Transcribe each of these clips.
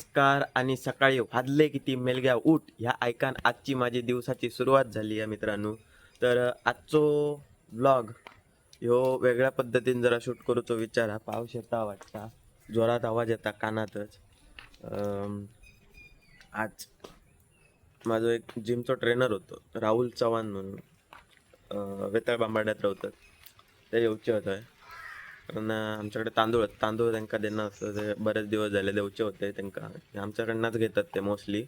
नमस्कार आणि सकाळी वाजले किती? मेलग्या उठ. ह्या ऐकान आजची माझी दिवसाची सुरुवात झाली आहे मित्रांनो. तर आजचो ब्लॉग ह्यो वेगळ्या पद्धतीने जरा शूट करूचो विचार हा. पाऊस येता वाटता? जोरात आवाज येता कानातच? आज माझो एक जिमचो ट्रेनर होतो. राहुल चव्हाण म्हणून. वेताळ बांबाड्यात रावतात ते येवचे होतं कारण आमच्याकडे तांदूळ तांदूळ त्यांना देणं असतं ते बरेच दिवस झाले देवचे होते त्यांना आमच्याकडनंच घेतात ते मोस्टली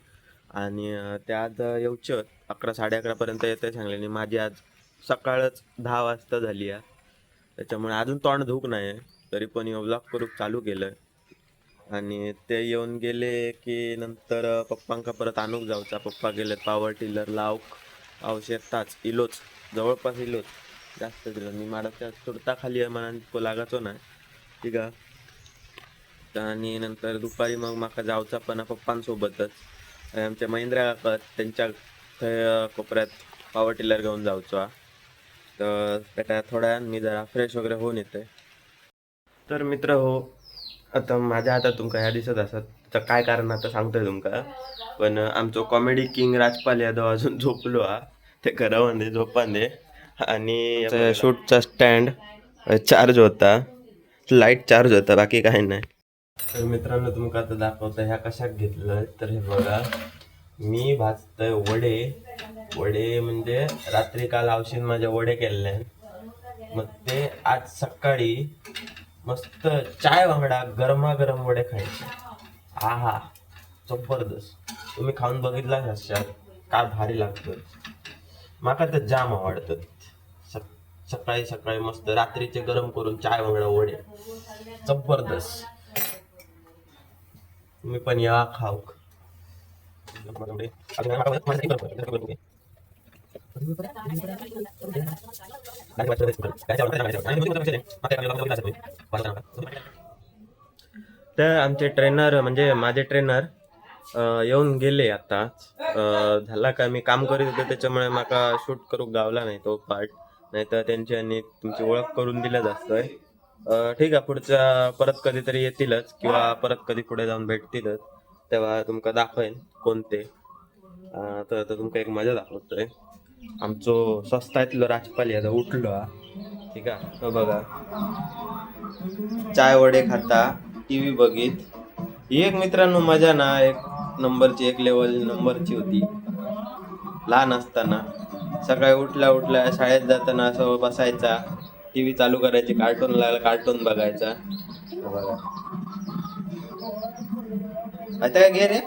आणि ते आज येऊचे अकरा साडे अकरापर्यंत येते सांगले. आणि माझी आज सकाळच दहा वाजता झाली आहे. त्याच्यामुळे अजून तोंड धूक नाही तरी पण ब्लॉग करू चालू केलं आणि ते येऊन गेले की नंतर पप्पांका परत आणूक जाऊचा. पप्पा गेले पॉवर टिलर लावक पाऊस येताच इलोच. जवळपास इलोच. जास्त दिलं. मी माडाच्या तुरता खाली आहे म्हणून तो लागाचो नाही ठीक आहे. आणि नंतर दुपारी मग माका जावचा पण पप्पांसोबतच. आमच्या महिंद्रा काका त्यांच्या थंय कोपऱ्यात पॉवर टिलर घेऊन जावचो हा. तर त्या थोड्या मी जरा फ्रेश वगैरे होऊन येते. तर मित्र हो आता माझ्या हातात तुमका ह्या दिसत असत. तर काय कारण आता सांगतोय तुमका? पण आमचो कॉमेडी किंग राजपाल यादव अजून झोपलो हा. ते घरामध्ये झोपाने आणि शूटचा स्टँड चार्ज होता. लाइट चार्ज होता बाकी काही नाही. तर मित्रांनो तुमका आता दाखवतो ह्या कशात घेतलं तर हे बघा मी भाजतोय वडे. वडे म्हणजे रात्री काल औषध माझ्या वडे केले मग ते आज सकाळी मस्त चाय वांगडा गरमागरम वडे खायचे. आहा जबरदस्त. तुम्ही खाऊन बघितलाच असाल काय भारी लागतं माका तर जाम आवडतं सकाळी सकाळी मस्त रात्रीचे गरम करून चाय वांगडा वडे. जबरदस्त. तुम्ही पण या खाऊ. तर आमचे ट्रेनर म्हणजे माझे ट्रेनर येऊन गेले आता झाला का मी काम करीत होतो त्याच्यामुळे माका शूट करूक गावला नाही तो पार्ट नाहीतर त्यांची आणि तुमची ओळख करून दिलं जातोय ठीक आहे पुढच्या परत कधीतरी येतीलच किंवा परत कधी पुढे जाऊन भेटतीलच तेव्हा तुमका दाखवेन कोणते. तर तुमका एक मजा दाखवतोय. आमचो स्वस्तायतलो राजपाल यादव उठलो हा. ठीक आहे तो बघा. चाय वडे खाता टीव्ही बघित. ही एक मित्रांनो मजा ना एक नंबरची एक लेवल नंबरची होती. लहान असताना. सकाळी उठल्या उठल्या शाळेत जाताना असं बसायचा. टीव्ही चालू करायची कार्टून लागला कार्टून बघायचा. बघा आता काय घे रे.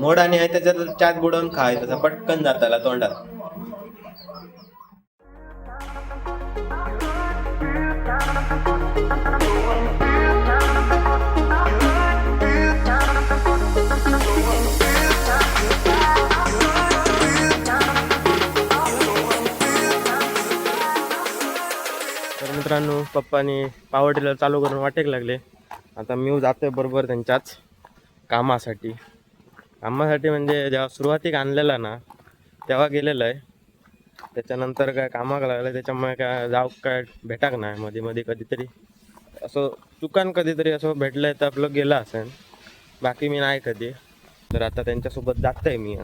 मोड आणि आहे त्याच्यात चात बुडवून खायचं पटकन जाताला तोंडात. तर मित्रांनो पप्पानी पावर टिलर चालू करून वाटेक लागले. आता मी जातोय बरोबर त्यांच्याच कामासाठी. कामासाठी म्हणजे जेव्हा सुरुवातीक आणलेला ना तेव्हा गेलेलं आहे. त्याच्यानंतर काय कामाक लागलं त्याच्यामुळे काय जाऊ काय भेटाक नाही मध्ये मध्ये कधीतरी. असं चुकान कधीतरी असं भेटलंय तर आपलं गेलं असेल बाकी मी नाही कधी. तर आता त्यांच्यासोबत जातोय मी.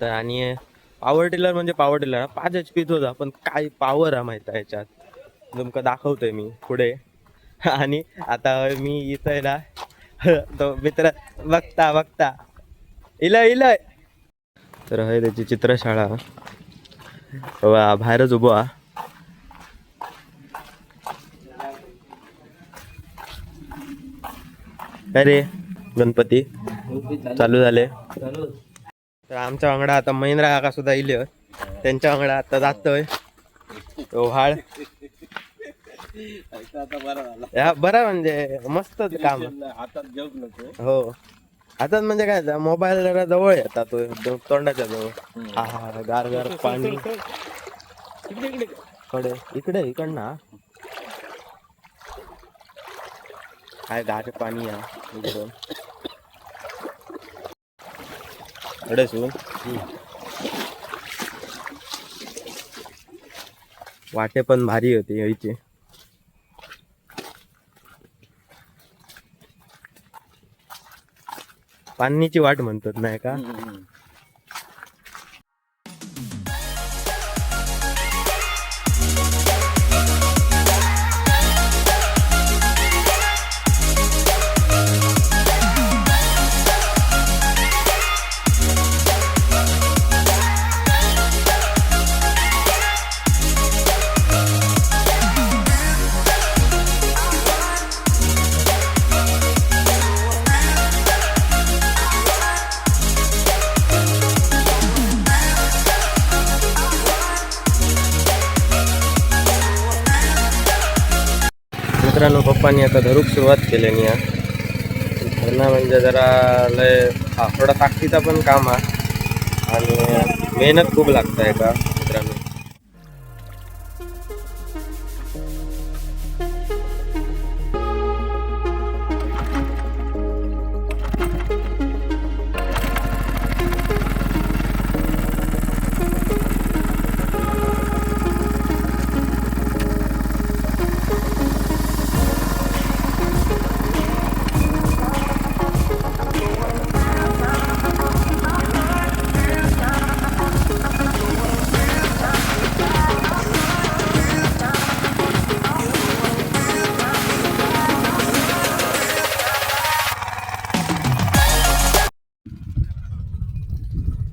तर आणि पावर टिलर म्हणजे पावर टिलर पाच एच पीच होता पण काय पॉवर आहे माहिती आहे याच्यात. तुमका दाखवतोय मी पुढे. आणि आता मी इथं आहे ना तो मित्र बघता बघता. इलय इलय तर हे त्याची चित्रशाळा. वा बाहेरच उभो हा अरे गणपती? चालू झाले. तर आमच्या वांगडा आता महिंद्रा काका सुद्धा इले. त्यांच्या वांगडा आता जातोय. तो व्हाळ या बरं म्हणजे मस्तच काम. हातात घेऊच नको. हो. आता म्हणजे काय मोबाईल जरा जवळ येतात तो एकदम तोंडाच्या जवळ. हा हा गार गार पाणी. कडे इकडे इकडं ना. काय गार पाणी या इकडं कडे सु वाटे पण भारी होती यायची. पाणीची वाट म्हणतात नाही का? मित्रांनो पप्पांनी आता धरूक सुरुवात केल्यानी या. धरणं म्हणजे जरा लय हा थोडा ताकदीचा पण काम आहे. आणि मेहनत खूप लागतं आहे का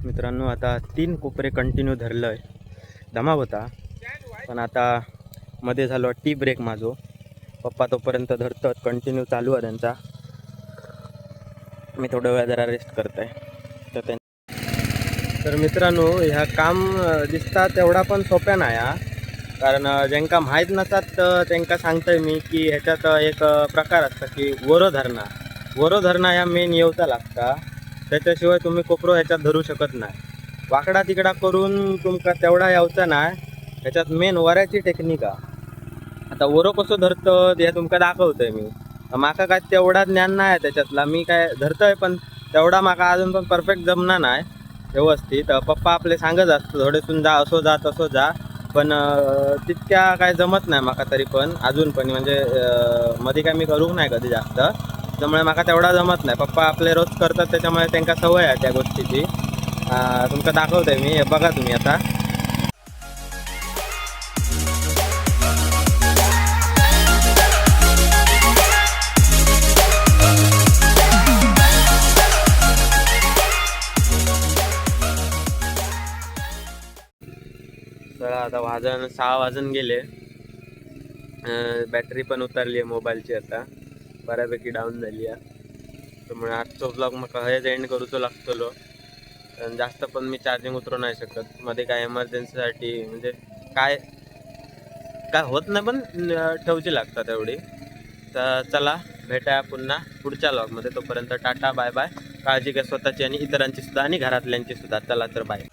मित्रांनो आता तीन कोपरे कंटिन्यू धरलं आहे धमाव होता पण आता मध्ये झालो टी ब्रेक माझो. पप्पा तोपर्यंत धरतात कंटिन्यू चालू आहे त्यांचा. मी थोडा वेळ जरा रेस्ट करतोय. तर त्यां तर मित्रांनो ह्या काम दिसता तेवढा पण सोप्या नाही हा. कारण ज्यांका माहीत नसतात तर त्यांका सांगतोय मी की ह्याच्यात एक प्रकार असता की वरो धरणा. वरो धरणा ह्या मेन येवचा लागता. त्याच्याशिवाय तुम्ही कोपरो ह्याच्यात धरू शकत नाही. वाकडा तिकडा करून तुमका तेवढा यावचा नाही ह्याच्यात मेन वऱ्याची टेक्निक आहे. आता वरो कसो धरतं हे तुमका दाखवतंय मी. माका काय तेवढा ज्ञान नाही आहे त्याच्यातला मी काय धरतोय पण तेवढा माका अजून पण परफेक्ट जमणार नाही व्यवस्थित. पप्पा आपले सांगत असतो थोडेसून जा असो जा तसो जा. पण तितक्या काय जमत नाही माका तरी पण अजून पण. म्हणजे मध्ये काय मी करूक नाही कधी जास्त. त्यामुळे माका तेवढा जमत नाही. पप्पा आपले रोज करतात त्याच्यामुळे त्यांना सवय आहे त्या गोष्टीची. तुमका दाखवते मी हे बघा तुम्ही आता. चला आता वाजन सहा वाजून गेले. बॅटरी पण उतरली आहे मोबाईलची आता. बऱ्यापैकी डाऊन झाली आहे. त्यामुळे आजचो ब्लॉग म्हाका हेच एंड करूचो लागतलो. कारण जास्त पण मी चार्जिंग उतरू नाही शकत. मध्ये काय एमर्जन्सीसाठी म्हणजे काय काय होत नाही पण ठेवची लागतात तेवढी तर चला भेटा पुन्हा पुढच्या ब्लॉगमध्ये तोपर्यंत टाटा बाय बाय काळजी घ्या स्वतःची आणि इतरांची सुद्धा आणि घरातल्यांची सुद्धा. चला तर बाय